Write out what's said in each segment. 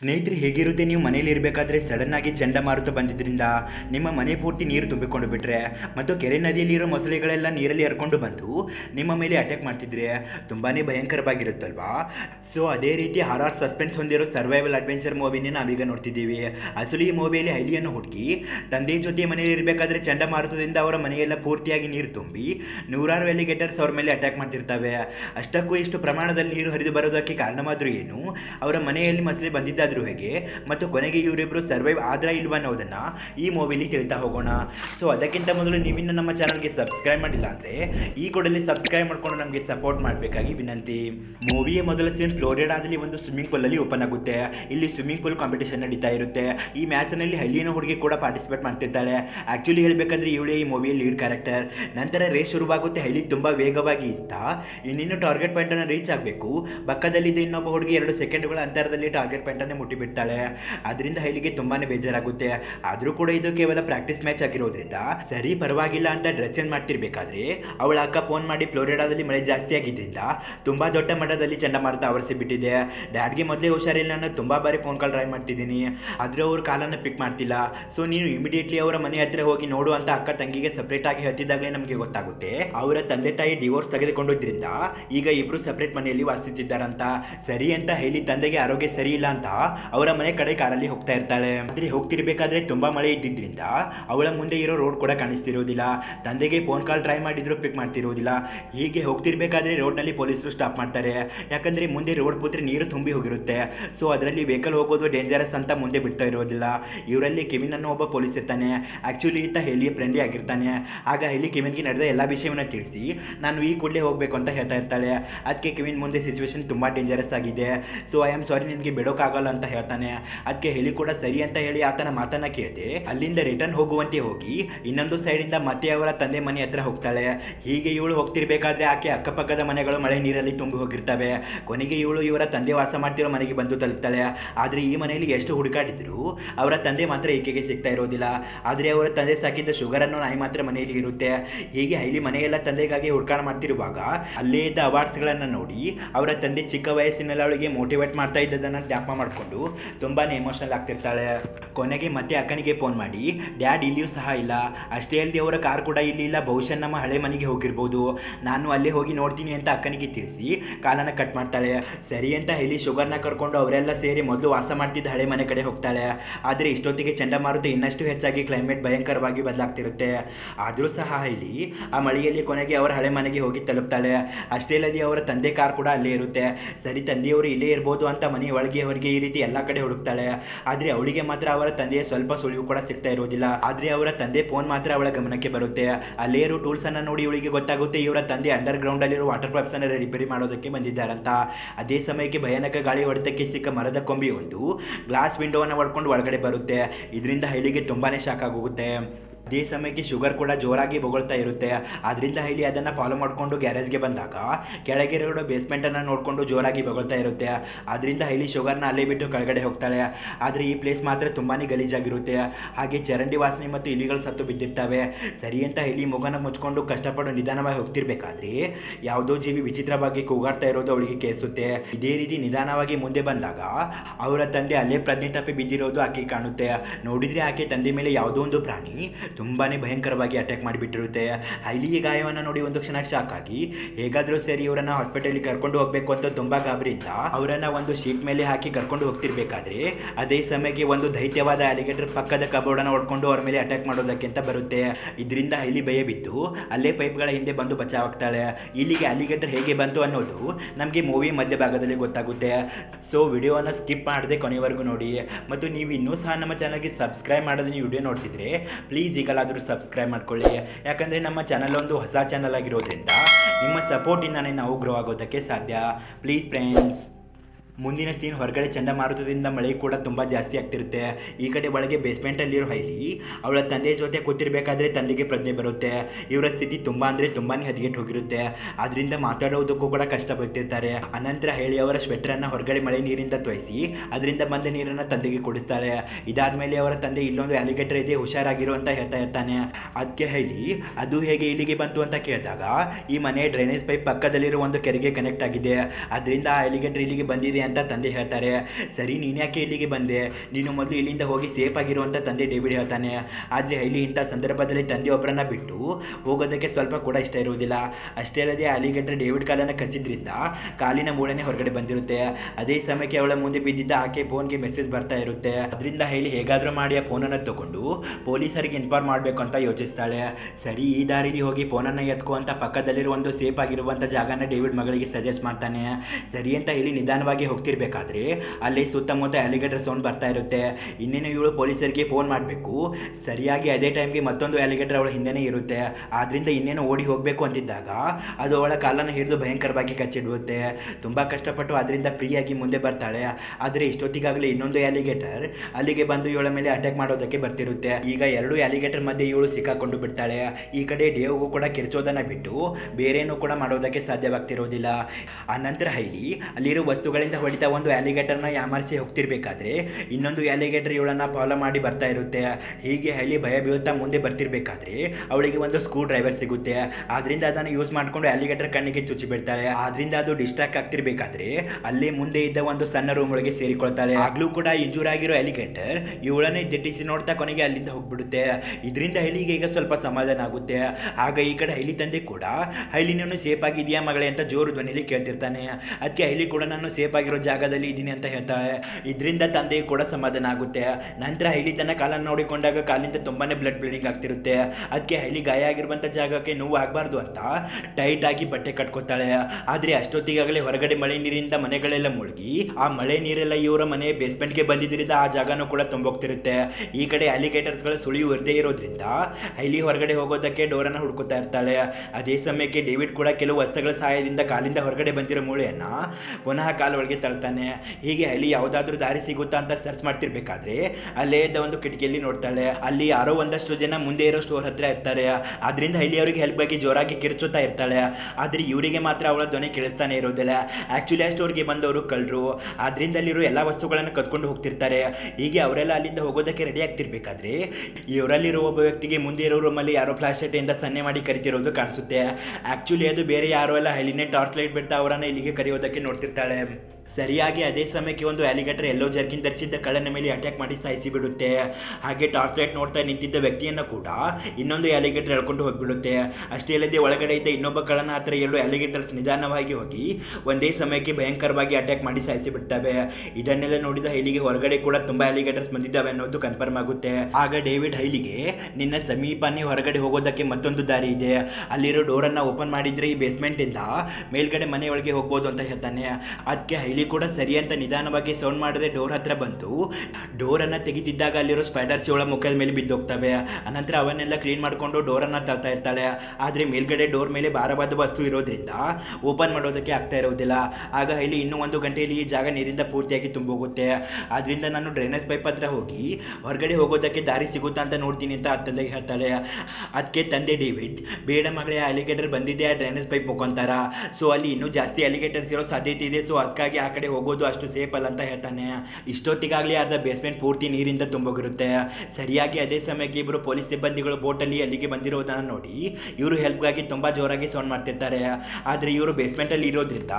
ಸ್ನೇಹಿತರೆ, ಹೇಗಿರುತ್ತೆ? ನೀವು ಮನೇಲಿ ಇರಬೇಕಾದ್ರೆ ಸಡನ್ ಆಗಿ ಚಂಡಮಾರುತ ಬಂದಿದ್ದರಿಂದ ನಿಮ್ಮ ಮನೆ ಪೂರ್ತಿ ನೀರು ತುಂಬಿಕೊಂಡು ಬಿಟ್ಟರೆ ಮತ್ತು ಕೆರೆ ನದಿಯಲ್ಲಿರೋ ಮೊಸಳೆಗಳೆಲ್ಲ ನೀರಲ್ಲಿ ಹರ್ಕೊಂಡು ಬಂದು ನಿಮ್ಮ ಮೇಲೆ ಅಟ್ಯಾಕ್ ಮಾಡ್ತಿದ್ರೆ ತುಂಬಾ ಭಯಂಕರವಾಗಿರುತ್ತಲ್ವಾ? ಸೊ ಅದೇ ರೀತಿ ಹಾರಾರ್ ಸಸ್ಪೆನ್ಸ್ ಹೊಂದಿರೋ ಸರ್ವೈವಲ್ ಅಡ್ವೆಂಚರ್ ಮೂವಿನೇ ನಾವೀಗ ನೋಡ್ತಿದ್ದೀವಿ. ಅಸಲು ಈ ಮೂವಿಯಲ್ಲಿ ಹೈಲಿಯನ್ನು ಹುಡುಕಿ ತಂದೆ ಜೊತೆ ಮನೆಯಲ್ಲಿ ಇರಬೇಕಾದ್ರೆ ಚಂಡಮಾರುತದಿಂದ ಅವರ ಮನೆಯೆಲ್ಲ ಪೂರ್ತಿಯಾಗಿ ನೀರು ತುಂಬಿ ನೂರಾರು ಎಲಿಗೇಟರ್ಸ್ ಅವ್ರ ಮೇಲೆ ಅಟ್ಯಾಕ್ ಮಾಡ್ತಿರ್ತವೆ. ಅಷ್ಟಕ್ಕೂ ಇಷ್ಟು ಪ್ರಮಾಣದಲ್ಲಿ ನೀರು ಹರಿದು ಬರೋದಕ್ಕೆ ಕಾರಣವಾದರೂ ಏನು? ಅವರ ಮನೆಯಲ್ಲಿ ಮೊಸಳೆ ಬಂದಿದ್ದಾದರೂ ಹೇಗೆ ಮತ್ತು ಕೊನೆಗೆ ಇವರಿಬ್ಬರು ಸರ್ವೈವ್ ಆದ್ರ ಇಲ್ವಾ ಅನ್ನೋದನ್ನು ಈ ಮೂವಿಲಿ ತಿಳಿತಾ ಹೋಗೋಣ. ಸೊ ಅದಕ್ಕಿಂತ ಮೊದಲು ನೀವಿನ್ನು ನಮ್ಮ ಚಾನಲ್ಗೆ ಸಬ್ಸ್ಕ್ರೈಬ್ ಮಾಡಿಲ್ಲ ಅಂದರೆ ಈ ಕೂಡಲೇ ಸಬ್ಸ್ಕ್ರೈಬ್ ಮಾಡ್ಕೊಂಡು ನಮಗೆ ಸಪೋರ್ಟ್ ಮಾಡಬೇಕಾಗಿ ವಿನಂತಿ. ಮೂವಿಯ ಮೊದಲ ಸೀನ್ ಫ್ಲೋರಿಡಾದಲ್ಲಿ ಒಂದು ಸ್ವಿಮ್ಮಿಂಗ್ ಪೂಲಲ್ಲಿ ಓಪನ್ ಆಗುತ್ತೆ. ಇಲ್ಲಿ ಸ್ವಿಮ್ಮಿಂಗ್ ಪೂಲ್ ಕಾಂಪಿಟೇಷನ್ ನಡೀತಾ ಇರುತ್ತೆ. ಈ ಮ್ಯಾಚ್ನಲ್ಲಿ ಹಳ್ಳಿನ ಹುಡುಗಿ ಕೂಡ ಪಾರ್ಟಿಸಿಪೇಟ್ ಮಾಡ್ತಿರ್ತಾಳೆ. ಆ್ಯಕ್ಚುಲಿ ಹೇಳಬೇಕಂದ್ರೆ ಇವಳೇ ಈ ಮೂವಿಯ ಲೀಡ್ ಕ್ಯಾರೆಕ್ಟರ್ ನಂತರ ರೇಸ್ ಶುರುವಾಗುತ್ತೆ, ಹಳ್ಳಿ ತುಂಬ ವೇಗವಾಗಿ ಇಸ್ತಾ ಇನ್ನಿನ್ನು ಟಾರ್ಗೆಟ್ ಪಾಯಿಂಟನ್ನು ರೀಚ್ ಆಗಬೇಕು. ಪಕ್ಕದಲ್ಲಿದ್ದ ಇನ್ನೊಬ್ಬ ಹುಡುಗಿ ಎರಡು ಸೆಕೆಂಡ್ಗಳ ಅಂತರದಲ್ಲಿ ಟಾರ್ಗೆಟ್ ಪಾಯಿಂಟನ್ನೇ ಮುಟ್ಟಿಬಿಡ್ತಾಳೆ. ಅದರಿಂದ ಹೈಲಿಗೆ ತುಂಬಾ ಬೇಜಾರಾಗುತ್ತೆ. ಆದರೂ ಕೂಡ ಇದು ಕೇವಲ ಪ್ರಾಕ್ಟೀಸ್ ಮ್ಯಾಚ್ ಆಗಿರೋದ್ರಿಂದ ಸರಿ ಪರವಾಗಿಲ್ಲ ಅಂತ ಡ್ರೆಸ್ ಚೇಂಜ್ ಮಾಡ್ತಿರ್ಬೇಕಾದ್ರೆ, ಅವಳ ಅಕ್ಕ ಫೋನ್ ಮಾಡಿ ಫ್ಲೋರಿಡಾದಲ್ಲಿ ಮಳೆ ಜಾಸ್ತಿ ಆಗಿದ್ದರಿಂದ ತುಂಬ ದೊಡ್ಡ ಮಟ್ಟದಲ್ಲಿ ಚಂಡಮಾರುತ ಆವರಿಸಿ ಬಿಟ್ಟಿದೆ ಡ್ಯಾಡ್ಗೆ ಮೊದಲೇ ಹುಷಾರಿಲ್ಲ ನಾನು ತುಂಬ ಬಾರಿ ಫೋನ್ ಕಾಲ್ ಟ್ರೈ ಮಾಡ್ತಿದ್ದೀನಿ. ಆದರೂ ಅವ್ರ ಕಾಲನ್ನು ಪಿಕ್ ಮಾಡ್ತಿಲ್ಲ. ಸೊ ನೀನು ಇಮಿಡಿಯೇಟ್ಲಿ ಅವರ ಮನೆ ಹತ್ತಿರ ಹೋಗಿ ನೋಡು ಅಂತ ಅಕ್ಕ ತಂಗಿಗೆ ಸಪ್ರೇಟ್ ಆಗಿ ಹೇಳ್ತಿದ್ದಾಗಲೇ ನಮಗೆ ಗೊತ್ತಾಗುತ್ತೆ. ಅವರ ತಂದೆ ತಾಯಿ ಡಿವೋರ್ಸ್ ತೆಗೆದುಕೊಂಡಿದ್ರಿಂದ ಈಗ ಇಬ್ರು ಸಪ್ರೇಟ್ ಮನೆಯಲ್ಲಿ ವಾಸಿಸುತ್ತಿದ್ದಾರಂತ. ಸರಿ ಅಂತ ಹೇಳಿ ತಂದೆಗೆ ಆರೋಗ್ಯ ಸರಿ ಇಲ್ಲ ಅಂತ ಅವರ ಮನೆ ಕಡೆ ಕಾರಲ್ಲಿ ಹೋಗ್ತಾ ಇರ್ತಾಳೆ. ಆದರೆ ಹೋಗ್ತಿರ್ಬೇಕಾದ್ರೆ ತುಂಬಾ ಮಳೆ ಇದ್ದಿದ್ದರಿಂದ ಅವಳ ಮುಂದೆ ಇರೋ ರೋಡ್ ಕೂಡ ಕಾಣಿಸ್ತಿರೋದಿಲ್ಲ. ತಂದೆಗೆ ಫೋನ್ ಕಾಲ್ ಟ್ರೈ ಮಾಡಿದ್ರು ಪಿಕ್ ಮಾಡ್ತಿರೋದಿಲ್ಲ. ಹೀಗೆ ಹೋಗ್ತಿರ್ಬೇಕಾದ್ರೆ ರೋಡ್ನಲ್ಲಿ ಪೊಲೀಸರು ಸ್ಟಾಪ್ ಮಾಡ್ತಾರೆ. ಯಾಕಂದ್ರೆ ಮುಂದೆ ರೋಡ್ ಪುತ್ರಿ ನೀರು ತುಂಬಿ ಹೋಗಿರುತ್ತೆ. ಸೊ ಅದರಲ್ಲಿ ವೆಹಿಕಲ್ ಹೋಗೋದು ಡೇಂಜರಸ್ ಅಂತ ಮುಂದೆ ಬಿಡ್ತಾ ಇರೋದಿಲ್ಲ. ಇವರಲ್ಲಿ ಕೆವಿನ್ ಅನ್ನೋ ಒಬ್ಬ ಪೊಲೀಸ್ ಇರ್ತಾನೆ. ಆ್ಯಕ್ಚುಲಿ ಈತ ಹೆಲಿಯ ಫ್ರೆಂಡಿ ಆಗಿರ್ತಾನೆ. ಆಗ ಹೆಲಿ ಕೆವಿನ್ಗೆ ನಡೆದ ಎಲ್ಲ ವಿಷಯವನ್ನು ತಿಳಿಸಿ, ನಾನು ಈ ಕೂಡಲೇ ಹೋಗಬೇಕು ಅಂತ ಹೇಳ್ತಾ ಇರ್ತಾಳೆ. ಅದಕ್ಕೆ ಕೆವಿನ್ ಮುಂದೆ ಸಿಚುವೇಶನ್ ತುಂಬ ಡೇಂಜರಸ್ ಆಗಿದೆ. ಸೊ ಐ ಆಮ್ ಸಾರಿ ನಿನಗೆ ಬಿಡೋಕ್ಕಾಗಲ್ಲ ಅಂತ ಹೇಳ್ತಾನೆ. ಅದಕ್ಕೆ ಹೇಳಿ ಕೂಡ ಸರಿ ಅಂತ ಹೇಳಿ ಆತನ ಮಾತನ್ನ ಕೇಳಿದೆ. ಅಲ್ಲಿಂದ ರಿಟರ್ನ್ ಹೋಗುವಂತೆ ಹೋಗಿ ಇನ್ನೊಂದು ಸೈಡಿಂದ ಮತ್ತೆ ಅವರ ತಂದೆ ಮನೆ ಹತ್ರ ಹೋಗ್ತಾಳೆ. ಹೀಗೆ ಇವಳು ಹೋಗ್ತಿರ್ಬೇಕಾದ್ರೆ ಆಕೆ ಅಕ್ಕಪಕ್ಕದ ಮನೆಗಳು ಮಳೆ ನೀರಲ್ಲಿ ತುಂಬಿ ಹೋಗಿರ್ತವೆ. ಕೊನೆಗೆ ಇವಳು ಇವರ ತಂದೆ ವಾಸ ಮಾಡ್ತಿರೋ ಮನೆಗೆ ಬಂದು ತಲುಪ್ತಾಳೆ. ಆದರೆ ಈ ಮನೆಯಲ್ಲಿ ಎಷ್ಟು ಹುಡುಕಾಡಿದ್ರು ಅವರ ತಂದೆ ಮಾತ್ರ ಈಕೆಗೆ ಸಿಗ್ತಾ ಇರೋದಿಲ್ಲ. ಆದರೆ ಅವರ ತಂದೆ ಸಾಕಿದ್ದ ಶುಗರ್ ಅನ್ನೋ ನಾಯಿ ಮಾತ್ರ ಮನೆಯಲ್ಲಿ ಇರುತ್ತೆ. ಹೀಗೆ ಹೈಲಿ ಮನೆಯೆಲ್ಲ ತಂದೆಗಾಗಿ ಹುಡುಕಾಟ ಮಾಡ್ತಿರುವಾಗ ಅಲ್ಲೇ ಇದ್ದ ಅವಾರ್ಡ್ಸ್ಗಳನ್ನು ನೋಡಿ ಅವರ ತಂದೆ ಚಿಕ್ಕ ವಯಸ್ಸಿನಲ್ಲಿ ಅವಳಿಗೆ ಮೋಟಿವೇಟ್ ಮಾಡ್ತಾ ಇದ್ದದನ್ನು ಜ್ಞಾಪ ಮಾಡಿಕೊಂಡು ತುಂಬಾ ಎಮೋಷನಲ್ ಆಗ್ತಿರ್ತಾಳೆ. ಕೊನೆಗೆ ಮತ್ತೆ ಅಕ್ಕನಿಗೆ ಫೋನ್ ಮಾಡಿ ಡ್ಯಾಡ್ ಇಲ್ಲಿಯೂ ಸಹ ಇಲ್ಲ. ಅಷ್ಟೇ ಅಲ್ಲದೆ ಅವರ ಕಾರ್ ಕೂಡ ಇಲ್ಲಿ ಇಲ್ಲ. ಬಹುಶಃ ನಮ್ಮ ಹಳೆ ಮನೆಗೆ ಹೋಗಿರ್ಬೋದು. ನಾನು ಅಲ್ಲೇ ಹೋಗಿ ನೋಡ್ತೀನಿ ಅಂತ ಅಕ್ಕನಿಗೆ ತಿಳಿಸಿ, ಕಾಲನ್ನು ಕಟ್ ಮಾಡ್ತಾಳೆ. ಸರಿ ಅಂತ ಹೇಳಿ ಶುಗರ್ನ ಕರ್ಕೊಂಡು ಅವರೆಲ್ಲ ಸೇರಿ ಮೊದಲು ವಾಸ ಮಾಡ್ತಿದ್ದ ಹಳೆ ಮನೆ ಕಡೆ ಹೋಗ್ತಾಳೆ. ಆದರೆ ಇಷ್ಟೊತ್ತಿಗೆ ಚಂಡಮಾರುತ ಇನ್ನಷ್ಟು ಹೆಚ್ಚಾಗಿ ಕ್ಲೈಮೇಟ್ ಭಯಂಕರವಾಗಿ ಬದಲಾಗ್ತಿರುತ್ತೆ. ಆದರೂ ಸಹ ಇಲ್ಲಿ ಆ ಮಳೆಯಲ್ಲಿ ಕೊನೆಗೆ ಅವರ ಹಳೆ ಮನೆಗೆ ಹೋಗಿ ತಲುಪ್ತಾಳೆ. ಅಷ್ಟೇ ಅಲ್ಲದೆ ಅವರ ತಂದೆ ಕಾರ್ ಕೂಡ ಅಲ್ಲೇ ಇರುತ್ತೆ. ಸರಿ ತಂದೆಯವರು ಇಲ್ಲೇ ಇರ್ಬೋದು ಅಂತ ಮನೆ ಒಳಗೆ ಅವರಿಗೆ ಈ ರೀತಿ ಎಲ್ಲ ಕಡೆ ಹುಡುಕ್ತಾಳೆ. ಆದರೆ ಅವಳಿಗೆ ಮಾತ್ರ ಅವರ ತಂದೆಯ ಸ್ವಲ್ಪ ಸುಳಿವು ಕೂಡ ಸಿಗ್ತಾ ಇರೋದಿಲ್ಲ. ಆದರೆ ಅವರ ತಂದೆ ಫೋನ್ ಮಾತ್ರ ಅವಳ ಗಮನಕ್ಕೆ ಬರುತ್ತೆ. ಅಲ್ಲೇ ಇರೋ ಟೂಲ್ಸ್ ಅನ್ನ ನೋಡಿ ಇವಳಿಗೆ ಗೊತ್ತಾಗುತ್ತೆ ಇವರ ತಂದೆ ಅಂಡರ್ ಗ್ರೌಂಡ್ ಅಲ್ಲಿರೋ ವಾಟರ್ ಪೈಪ್ಸ್ ಅನ್ನ ರಿಪೇರಿ ಮಾಡೋದಕ್ಕೆ ಬಂದಿದ್ದಾರಂತ. ಅದೇ ಸಮಯಕ್ಕೆ ಭಯಾನಕ ಗಾಳಿ ಹೊಡೆತಕ್ಕೆ ಸಿಕ್ಕ ಮರದ ಕೊಂಬಿ ಒಂದು ಗ್ಲಾಸ್ ವಿಂಡೋವನ್ನು ಹೊಡ್ಕೊಂಡು ಒಳಗಡೆ ಬರುತ್ತೆ. ಇದರಿಂದ ಹೈಲಿಗೆ ತುಂಬಾನೇ ಶಾಕ್ ಆಗೋಗುತ್ತೆ. ಅದೇ ಸಮಯಕ್ಕೆ ಶುಗರ್ ಕೂಡ ಜೋರಾಗಿ ಬೊಗಳ್ತಾ ಇರುತ್ತೆ. ಅದರಿಂದ ಹೇಳಿ ಅದನ್ನು ಫಾಲೋ ಮಾಡಿಕೊಂಡು ಗ್ಯಾರೇಜ್ಗೆ ಬಂದಾಗ ಕೆಳಗೆ ಇರೋ ಬೇಸ್ಮೆಂಟನ್ನು ನೋಡಿಕೊಂಡು ಜೋರಾಗಿ ಬೊಗಳ್ತಾ ಇರುತ್ತೆ. ಅದರಿಂದ ಹೇಳಿ ಶುಗರ್ನ ಅಲ್ಲೇ ಬಿಟ್ಟು ಕೆಳಗಡೆ ಹೋಗ್ತಾಳೆ. ಆದರೆ ಈ ಪ್ಲೇಸ್ ಮಾತ್ರ ತುಂಬಾ ಗಲೀಜಾಗಿರುತ್ತೆ. ಹಾಗೆ ಚರಂಡಿ ವಾಸನೆ ಮತ್ತು ಇಲಿಗಳು ಸತ್ತು ಬಿದ್ದಿರ್ತವೆ. ಸರಿ ಅಂತ ಹೇಳಿ ಮುಖನ ಮುಚ್ಕೊಂಡು ಕಷ್ಟಪಟ್ಟು ನಿಧಾನವಾಗಿ ಹೋಗ್ತಿರ್ಬೇಕಾದ್ರೆ ಯಾವುದೋ ಜೀವಿ ವಿಚಿತ್ರವಾಗಿ ಕೂಗಾಡ್ತಾ ಇರೋದು ಅವಳಿಗೆ ಕೇಳಿಸುತ್ತೆ. ಇದೇ ರೀತಿ ನಿಧಾನವಾಗಿ ಮುಂದೆ ಬಂದಾಗ ಅವರ ತಂದೆ ಅಲ್ಲೇ ಪ್ರಜ್ಞೆ ತಪ್ಪಿ ಬಿದ್ದಿರೋದು ಆಕೆ ಕಾಣುತ್ತೆ. ನೋಡಿದ್ರೆ ಆಕೆ ತಂದೆ ಮೇಲೆ ಯಾವುದೋ ಒಂದು ಪ್ರಾಣಿ ತುಂಬಾನೇ ಭಯಂಕರವಾಗಿ ಅಟ್ಯಾಕ್ ಮಾಡಿಬಿಟ್ಟಿರುತ್ತೆ. ಹೈಲಿಗೆ ಗಾಯವನ್ನು ನೋಡಿ ಒಂದು ಕ್ಷಣ ಶಾಕ್ ಆಗಿ, ಹೇಗಾದರೂ ಸರಿ ಇವರನ್ನ ಹಾಸ್ಪಿಟಲ್ಗೆ ಕರ್ಕೊಂಡು ಹೋಗಬೇಕು ಅಂತ ತುಂಬ ಗಾಬರಿಯಿಂದ ಅವರನ್ನ ಒಂದು ಶೀಟ್ ಮೇಲೆ ಹಾಕಿ ಕರ್ಕೊಂಡು ಹೋಗ್ತಿರ್ಬೇಕಾದ್ರೆ, ಅದೇ ಸಮಯಕ್ಕೆ ಒಂದು ದೈತ್ಯವಾದ ಅಲಿಗೇಟರ್ ಪಕ್ಕದ ಕಬೋರ್ಡನ್ನು ಹೊಡ್ಕೊಂಡು ಅವ್ರ ಮೇಲೆ ಅಟ್ಯಾಕ್ ಮಾಡೋದಕ್ಕೆ ಅಂತ ಬರುತ್ತೆ. ಇದರಿಂದ ಹೈಲಿ ಭಯ ಬಿದ್ದು, ಅಲ್ಲೇ ಪೈಪ್ಗಳ ಹಿಂದೆ ಬಂದು ಬಚಾವಾಗ್ತಾಳೆ. ಇಲ್ಲಿಗೆ ಅಲಿಗೇಟರ್ ಹೇಗೆ ಬಂತು ಅನ್ನೋದು ನಮಗೆ ಮೂವಿ ಮಧ್ಯಭಾಗದಲ್ಲಿ ಗೊತ್ತಾಗುತ್ತೆ. ಸೊ ವಿಡಿಯೋನ ಸ್ಕಿಪ್ ಮಾಡದೆ ಕೊನೆವರೆಗೂ ನೋಡಿ. ಮತ್ತು ನೀವು ಇನ್ನೂ ಸಹ ನಮ್ಮ ಚಾನಲ್ಗೆ ಸಬ್ಸ್ಕ್ರೈಬ್ ಮಾಡೋದು ನೀವು ವಿಡಿಯೋ ನೋಡ್ತಿದ್ರೆ ಪ್ಲೀಸ್ ಈಗಲಾದರೂ ಸಬ್ಸ್ಕ್ರೈಬ್ ಮಾಡ್ಕೊಳ್ಳಿ. ಯಾಕಂದರೆ ನಮ್ಮ ಚಾನಲ್ ಒಂದು ಹೊಸ ಚಾನಲ್ ಆಗಿರೋದ್ರಿಂದ ನಿಮ್ಮ ಸಪೋರ್ಟಿಂದಾನೇ ನಾವು ಗ್ರೋ ಆಗೋದಕ್ಕೆ ಸಾಧ್ಯ. ಪ್ಲೀಸ್ ಫ್ರೆಂಡ್ಸ್ ಮುಂದಿನ ಸೀನ್ ಹೊರಗಡೆ ಚಂಡಮಾರುತದಿಂದ ಮಳೆ ಕೂಡ ತುಂಬ ಜಾಸ್ತಿ ಆಗ್ತಿರುತ್ತೆ. ಈ ಕಡೆ ಒಳಗೆ ಬೇಸ್ಮೆಂಟಲ್ಲಿರೋ ಹೈಲಿ, ಅವಳ ತಂದೆ ಜೊತೆ ಕೂತಿರ್ಬೇಕಾದ್ರೆ ತಂದೆಗೆ ಪ್ರಜ್ಞೆ ಬರುತ್ತೆ. ಇವರ ಸ್ಥಿತಿ ತುಂಬ ಅಂದರೆ ತುಂಬಾ ಹದಗೆಟ್ಟು ಹೋಗಿರುತ್ತೆ. ಅದರಿಂದ ಮಾತಾಡೋದಕ್ಕೂ ಕೂಡ ಕಷ್ಟ ಬರ್ತಿರ್ತಾರೆ ಅನಂತರ ಹೇಳಿ ಅವರ ಸ್ವೆಟ್ರನ್ನು ಹೊರಗಡೆ ಮಳೆ ನೀರಿಂದ ತೊಯಿಸಿ, ಅದರಿಂದ ಬಂದ ನೀರನ್ನು ತಂದೆಗೆ ಕೊಡಿಸ್ತಾಳೆ. ಇದಾದ ಮೇಲೆ ಅವರ ತಂದೆ ಇಲ್ಲೊಂದು ಅಲಿಗೇಟರ್ ಇದೆ, ಹುಷಾರಾಗಿರು ಅಂತ ಹೇಳ್ತಾ ಇರ್ತಾನೆ. ಅದಕ್ಕೆ ಹೇಳಿ ಅದು ಹೇಗೆ ಇಲ್ಲಿಗೆ ಬಂತು ಅಂತ ಕೇಳಿದಾಗ, ಈ ಮನೆ ಡ್ರೈನೇಜ್ ಪೈಪ್ ಪಕ್ಕದಲ್ಲಿರೋ ಒಂದು ಕೆರೆಗೆ ಕನೆಕ್ಟ್ ಆಗಿದೆ. ಅದರಿಂದ ಆ ಅಲಿಗೇಟರ್ ಇಲ್ಲಿಗೆ ಬಂದಿದೆ ಅಂತ ತಂದೆ ಹೇಳ್ತಾರೆ. ಸರಿ, ನೀನು ಯಾಕೆ ಇಲ್ಲಿಗೆ ಬಂದೆ? ನೀನು ಮೊದಲು ಇಲ್ಲಿಂದ ಹೋಗಿ ಸೇಫ್ ಆಗಿರುವಂಥ ತಂದೆ ಡೇವಿಡ್ ಹೇಳ್ತಾನೆ. ಆದರೆ ಹೈಲಿ ಇಂಥ ಸಂದರ್ಭದಲ್ಲಿ ತಂದೆ ಒಬ್ಬರನ್ನ ಬಿಟ್ಟು ಹೋಗೋದಕ್ಕೆ ಸ್ವಲ್ಪ ಕೂಡ ಇಷ್ಟ ಇರುವುದಿಲ್ಲ. ಅಷ್ಟೇ ಅಲ್ಲದೆ ಅಲಿಗೇಟರ್ ಡೇವಿಡ್ ಕಾಲನ್ನು ಕಚ್ಚಿದ್ರಿಂದ ಕಾಲಿನ ಮೂಳೆನೇ ಹೊರಗಡೆ ಬಂದಿರುತ್ತೆ. ಅದೇ ಸಮಯಕ್ಕೆ ಅವಳ ಮುಂದೆ ಬಿದ್ದಿದ್ದ ಆಕೆ ಫೋನ್ಗೆ ಮೆಸೇಜ್ ಬರ್ತಾ ಇರುತ್ತೆ. ಅದರಿಂದ ಹೇಳಿ ಹೇಗಾದರೂ ಮಾಡಿ ಆ ಫೋನನ್ನು ತಗೊಂಡು ಪೊಲೀಸರಿಗೆ ಇನ್ಫಾರ್ಮ್ ಮಾಡಬೇಕು ಅಂತ ಯೋಚಿಸ್ತಾಳೆ. ಸರಿ, ಈ ದಾರಿಲಿ ಹೋಗಿ ಫೋನನ್ನು ಎತ್ಕೊ ಅಂತ ಪಕ್ಕದಲ್ಲಿರುವ ಒಂದು ಸೇಫ್ ಆಗಿರುವಂಥ ಜಾಗನ ಡೇವಿಡ್ ಮಗಳಿಗೆ ಸಜೆಸ್ಟ್ ಮಾಡ್ತಾನೆ. ಸರಿ ಅಂತ ಹೇಳಿ ನಿಧಾನವಾಗಿ ಹೋಗ್ತಿರ್ಬೇಕಾದ್ರೆ ಅಲ್ಲಿ ಸುತ್ತಮುತ್ತ ಅಲಿಗೇಟರ್ ಸೌಂಡ್ ಬರ್ತಾ ಇರುತ್ತೆ. ಇನ್ನೇನು ಇವಳು ಪೊಲೀಸರಿಗೆ ಫೋನ್ ಮಾಡಬೇಕು? ಸರಿಯಾಗಿ ಅದೇ ಟೈಮ್ಗೆ ಮತ್ತೊಂದು ಅಲಿಗೇಟರ್ ಅವಳ ಹಿಂದೆನೇ ಇರುತ್ತೆ. ಆದ್ರಿಂದ ಇನ್ನೇನು ಓಡಿ ಹೋಗಬೇಕು ಅಂತಿದ್ದಾಗ ಅದು ಅವಳ ಕಾಲನ್ನು ಹಿಡಿದು ಭಯಂಕರವಾಗಿ ಕಚ್ಚಿಡುತ್ತೆ ತುಂಬ ಕಷ್ಟಪಟ್ಟು ಅದರಿಂದ ಫ್ರೀಯಾಗಿ ಮುಂದೆ ಬರ್ತಾಳೆ. ಆದರೆ ಇಷ್ಟೊತ್ತಿಗಾಗಲೇ ಇನ್ನೊಂದು ಅಲಿಗೇಟರ್ ಅಲ್ಲಿಗೆ ಬಂದು ಇವಳ ಮೇಲೆ ಅಟ್ಯಾಕ್ ಮಾಡೋದಕ್ಕೆ ಬರ್ತಿರುತ್ತೆ. ಈಗ ಎರಡು ಅಲಿಗೇಟರ್ ಮಧ್ಯೆ ಇವಳು ಸಿಕ್ಕಾಕೊಂಡು ಬಿಡ್ತಾಳೆ. ಈ ಕಡೆ ಡೇವ್ಗೂ ಕೂಡ ಕಿರ್ಚೋದನ್ನ ಬಿಟ್ಟು ಬೇರೇನೂ ಕೂಡ ಮಾಡೋದಕ್ಕೆ ಸಾಧ್ಯವಾಗ್ತಿರೋದಿಲ್ಲ. ಆ ನಂತರ ಹೈಲಿ ಅಲ್ಲಿರೋ ವಸ್ತುಗಳಿಂದ ಹೊಡಿತಾ ಒಂದು ಅಲಿಗೇಟರ್ನ ಯಾಮರಿಸಿ ಹೋಗ್ತಿರ್ಬೇಕಾದ್ರೆ ಇನ್ನೊಂದು ಅಲಿಗೇಟರ್ ಇವಳನ್ನ ಫಾಲೋ ಮಾಡಿ ಬರ್ತಾ ಇರುತ್ತೆ. ಹೀಗೆ ಹೈಲಿ ಭಯ ಬೀಳ್ತಾ ಮುಂದೆ ಬರ್ತಿರ್ಬೇಕಾದ್ರೆ ಅವಳಿಗೆ ಒಂದು ಸ್ಕ್ರೂ ಡ್ರೈವರ್ ಸಿಗುತ್ತೆ. ಆದ್ರಿಂದ ಅದನ್ನು ಯೂಸ್ ಮಾಡ್ಕೊಂಡು ಅಲಿಗೇಟರ್ ಕಣ್ಣಿಗೆ ಚುಚ್ಚಿ ಬಿಡ್ತಾಳೆ. ಆದ್ರಿಂದ ಅದು ಡಿಸ್ಟ್ರಾಕ್ಟ್ ಆಗ್ತಿರ್ಬೇಕಾದ್ರೆ ಅಲ್ಲಿ ಮುಂದೆ ಇದ್ದ ಒಂದು ಸಣ್ಣ ರೂಮ್ ಒಳಗೆ ಸೇರಿಕೊಳ್ತಾಳೆ. ಆಗ್ಲೂ ಕೂಡ ಇಂಜೂರ್ ಆಗಿರೋ ಅಲಿಗೇಟರ್ ಇವಳನ್ನೇ ದಿಟ್ಟಿಸಿ ನೋಡ್ತಾ ಕೊನೆಗೆ ಅಲ್ಲಿಂದ ಹೋಗ್ಬಿಡುತ್ತೆ. ಇದರಿಂದ ಹೈಲಿಗೆ ಈಗ ಸ್ವಲ್ಪ ಸಮಾಧಾನ ಆಗುತ್ತೆ. ಆಗ ಈ ಕಡೆ ಹೈಲಿ ತಂದೆ ಕೂಡ, ಹೈಲಿ ನೀನು ಸೇಫ್ ಆಗಿದೆಯಾ ಮಗಳೇ? ಅಂತ ಜೋರು ಧ್ವನಿಲಿ ಕೇಳ್ತಿರ್ತಾನೆ. ಅದಕ್ಕೆ ಹೈಲಿ ಕೂಡ ನಾನು ಸೇಫ್ ಆಗಿರೋ ಜಾಗದಲ್ಲಿ ಇದ್ದೀನಿ ಅಂತ ಹೇಳ್ತಾಳೆ ಇದರಿಂದ ತಂದೆಗೆ ಕೂಡ ಸಮಾಧಾನ ಆಗುತ್ತೆ. ನಂತರ ಹೈಲಿ ತನ್ನ ಕಾಲನ್ನು ನೋಡಿಕೊಂಡಾಗ ಕಾಲಿಂದ ತುಂಬಾನೇ ಬ್ಲಡ್ ಬ್ಲೀಡಿಂಗ್ ಆಗ್ತಿರುತ್ತೆ. ಅದಕ್ಕೆ ಹೈಲಿ ಗಾಯ ಆಗಿರುವಂಥ ಜಾಗಕ್ಕೆ ನೋವು ಆಗಬಾರ್ದು ಅಂತ ಟೈಟ್ ಆಗಿ ಬಟ್ಟೆ ಕಟ್ಕೋತಾಳೆ. ಆದರೆ ಅಷ್ಟೊತ್ತಿಗಾಗಲೇ ಹೊರಗಡೆ ಮಳೆ ನೀರಿನಿಂದ ಮನೆಗಳೆಲ್ಲ ಮುಳುಗಿ, ಆ ಮಳೆ ನೀರೆಲ್ಲ ಇವರ ಮನೆ ಬೇಸ್ಮೆಂಟ್ಗೆ ಬಂದಿದ್ದರಿಂದ ಆ ಜಾಗನೂ ಕೂಡ ತುಂಬೋಗ್ತಿರುತ್ತೆ. ಈ ಕಡೆ ಅಲಿಗೇಟರ್ಸ್ಗಳು ಸುಳಿವು ಇರದೇ ಇರೋದ್ರಿಂದ ಹೈಲಿ ಹೊರಗಡೆ ಹೋಗೋದಕ್ಕೆ ಡೋರನ್ನು ಹುಡ್ಕೋತಾ ಇರ್ತಾಳೆ. ಅದೇ ಸಮಯಕ್ಕೆ ಡೇವಿಡ್ ಕೂಡ ಕೆಲವು ವಸ್ತುಗಳ ಸಹಾಯದಿಂದ ಕಾಲಿಂದ ಹೊರಗಡೆ ಬಂದಿರೋ ಮೂಳೆಯನ್ನು ಪುನಃ ಕಾಲೊಳಗೆ ತಳ್ತಾನೆ. ಹೀಗೆ ಅಲ್ಲಿ ಯಾವುದಾದ್ರೂ ದಾರಿ ಸಿಗುತ್ತಾ ಅಂತ ಸರ್ಚ್ ಮಾಡ್ತಿರ್ಬೇಕಾದ್ರೆ, ಅಲ್ಲೇ ಇದ್ದ ಒಂದು ಕಿಟಕಿಯಲ್ಲಿ ನೋಡ್ತಾಳೆ. ಅಲ್ಲಿ ಯಾರೋ ಒಂದಷ್ಟು ಜನ ಮುಂದೆ ಇರೋ ಸ್ಟೋರ್ ಹತ್ರ ಇರ್ತಾರೆ. ಅದರಿಂದ ಹೈಲಿ ಅವರಿಗೆ ಹೆಲ್ಪ್ ಆಗಿ ಜೋರಾಗಿ ಕಿರ್ಚುತ್ತಾ ಇರ್ತಾಳೆ. ಆದರೆ ಇವರಿಗೆ ಮಾತ್ರ ಅವಳ ಧ್ವನಿ ಕೇಳಿಸ್ತಾನೆ ಇರೋದಿಲ್ಲ. ಆಕ್ಚುಲಿ ಆ ಸ್ಟೋರ್ಗೆ ಬಂದವರು ಕಳ್ಳರು. ಆದ್ರಿಂದ ಅಲ್ಲಿರೋ ಎಲ್ಲ ವಸ್ತುಗಳನ್ನು ಕದ್ಕೊಂಡು ಹೋಗ್ತಿರ್ತಾರೆ. ಹೀಗೆ ಅವರೆಲ್ಲ ಅಲ್ಲಿಂದ ಹೋಗೋದಕ್ಕೆ ರೆಡಿ ಆಗ್ತಿರ್ಬೇಕಾದ್ರೆ ಇವರಲ್ಲಿರೋ ಒಬ್ಬ ವ್ಯಕ್ತಿಗೆ ಮುಂದೆ ಇರೋ ರೂಮಲ್ಲಿ ಯಾರೋ ಫ್ಲಾಶ್ ಲೈಟಿಂದ ಸನ್ನೆ ಮಾಡಿ ಕರಿತಿರೋದು ಕಾಣಿಸುತ್ತೆ. ಆಕ್ಚುಲಿ ಅದು ಬೇರೆ ಯಾರೋ ಎಲ್ಲ ಹೈಲಿನೇ ಟಾರ್ಚ್ ಲೈಟ್ ಬಿಡ್ತಾ ಅವರನ್ನ ಇಲ್ಲಿಗೆ ಕರೆಯೋದಕ್ಕೆ ನೋಡ್ತಿರ್ತಾಳೆ. ಸರಿಯಾಗಿ ಅದೇ ಸಮಯಕ್ಕೆ ಒಂದು ಆಲಿಗೇಟರ್ ಎಲ್ಲೋ ಜರ್ಕಿನ್ ಧರಿಸಿದ್ದ ಕಳ್ಳನ ಮೇಲೆ ಅಟ್ಯಾಕ್ ಮಾಡಿ ಸಾಯಿಸಿ ಬಿಡುತ್ತೆ ಹಾಗೆ ಟಾರ್ಚ್ ಲೈಟ್ ನೋಡ್ತಾ ನಿಂತಿದ್ದ ವ್ಯಕ್ತಿಯನ್ನು ಕೂಡ ಇನ್ನೊಂದು ಅಲಿಗೇಟರ್ ಎಳ್ಕೊಂಡು ಹೋಗಿಬಿಡುತ್ತೆ. ಅಷ್ಟೇ ಅಲ್ಲದೆ ಒಳಗಡೆ ಇದ್ದ ಇನ್ನೊಬ್ಬ ಕಳ್ಳನ ಹತ್ರ ಎರಡು ಅಲಿಗೇಟರ್ಸ್ ನಿಧಾನವಾಗಿ ಹೋಗಿ ಒಂದೇ ಸಮಯಕ್ಕೆ ಭಯಂಕರವಾಗಿ ಅಟ್ಯಾಕ್ ಮಾಡಿ ಸಾಯಿಸಿ ಬಿಡ್ತವೆ ಇದನ್ನೆಲ್ಲ ನೋಡಿದ ಹೈಲಿಗೆ ಹೊರಗಡೆ ಕೂಡ ತುಂಬಾ ಅಲಿಗೇಟರ್ಸ್ ಬಂದಿದ್ದಾವೆ ಅನ್ನೋದು ಕನ್ಫರ್ಮ್ ಆಗುತ್ತೆ. ಆಗ ಡೇವಿಡ್ ಹೈಲಿಗೆ, ನಿನ್ನ ಸಮೀಪನೇ ಹೊರಗಡೆ ಹೋಗೋದಕ್ಕೆ ಮತ್ತೊಂದು ದಾರಿ ಇದೆ. ಅಲ್ಲಿರೋ ಡೋರನ್ನು ಓಪನ್ ಮಾಡಿದ್ರೆ ಈ ಬೇಸ್ಮೆಂಟ್ ಇಂದ ಮೇಲ್ಗಡೆ ಮನೆಯೊಳಗೆ ಹೋಗ್ಬೋದು ಅಂತ ಹೇಳ್ತಾನೆ. ಅದಕ್ಕೆ ಹೈಲಿ ಕೂಡ ಸರಿ ಅಂತ ನಿಧಾನವಾಗಿ ಸೌಂಡ್ ಮಾಡದೆ ಡೋರ್ ಹತ್ರ ಬಂತು ಡೋರನ್ನು ತೆಗಿತಿದ್ದಾಗ ಅಲ್ಲಿರೋ ಸ್ಪೈಡರ್ಸ್ ಇವಳ ಮುಖದ ಮೇಲೆ ಬಿದ್ದೋಗ್ತವೆ. ಅನಂತರ ಅವನ್ನೆಲ್ಲ ಕ್ಲೀನ್ ಮಾಡಿಕೊಂಡು ಡೋರನ್ನು ತರ್ತಾ ಇರ್ತಾಳೆ. ಆದರೆ ಮೇಲ್ಗಡೆ ಡೋರ್ ಮೇಲೆ ಭಾರವಾದ ವಸ್ತು ಇರೋದ್ರಿಂದ ಓಪನ್ ಮಾಡೋದಕ್ಕೆ ಆಗ್ತಾ ಇರೋದಿಲ್ಲ. ಆಗ ಇಲ್ಲಿ ಇನ್ನೂ ಒಂದು ಗಂಟೆಯಲ್ಲಿ ಈ ಜಾಗ ನೀರಿಂದ ಪೂರ್ತಿಯಾಗಿ ತುಂಬೋಗುತ್ತೆ. ಆದ್ರಿಂದ ನಾನು ಡ್ರೈನೇಜ್ ಪೈಪ್ ಹತ್ರ ಹೋಗಿ ಹೊರಗಡೆ ಹೋಗೋದಕ್ಕೆ ದಾರಿ ಸಿಗುತ್ತಾ ಅಂತ ನೋಡ್ತೀನಿ ಅಂತ ತಂದೆಗೆ ಹೇಳ್ತಾಳೆ. ಅದಕ್ಕೆ ತಂದೆ ಡೇವಿಡ್, ಬೇಡ ಮಗಳೇ ಅಲಿಗೇಟರ್ ಬಂದಿದೆ ಆ ಡ್ರೈನೇಜ್ ಪೈಪ್ ಮುಖಾಂತರ. ಸೊ ಅಲ್ಲಿ ಇನ್ನೂ ಜಾಸ್ತಿ ಅಲಿಗೇಟರ್ಸ್ ಇರೋ ಸಾಧ್ಯತೆ ಇದೆ. ಸೊ ಅದಕ್ಕಾಗಿ ಆ ಕಡೆ ಹೋಗೋದು ಅಷ್ಟು ಸೇಫ್ ಅಲ್ಲ ಅಂತ ಹೇಳ್ತಾನೆ. ಇಷ್ಟೊತ್ತಿಗಾಗಲೇ ಅರ್ಧ ಬೇಸ್ಮೆಂಟ್ ಪೂರ್ತಿ ನೀರಿಂದ ತುಂಬೋಗಿರುತ್ತೆ. ಸರಿಯಾಗಿ ಅದೇ ಸಮಯಕ್ಕೆ ಇಬ್ಬರು ಪೊಲೀಸ್ ಸಿಬ್ಬಂದಿಗಳು ಬೋಟಲ್ಲಿ ಅಲ್ಲಿಗೆ ಬಂದಿರೋದನ್ನು ನೋಡಿ ಇವರು ಹೆಲ್ಪ್ಗಾಗಿ ತುಂಬ ಜೋರಾಗಿ ಸೌಂಡ್ ಮಾಡ್ತಿರ್ತಾರೆ. ಆದರೆ ಇವರು ಬೇಸ್ಮೆಂಟಲ್ಲಿ ಇರೋದ್ರಿಂದ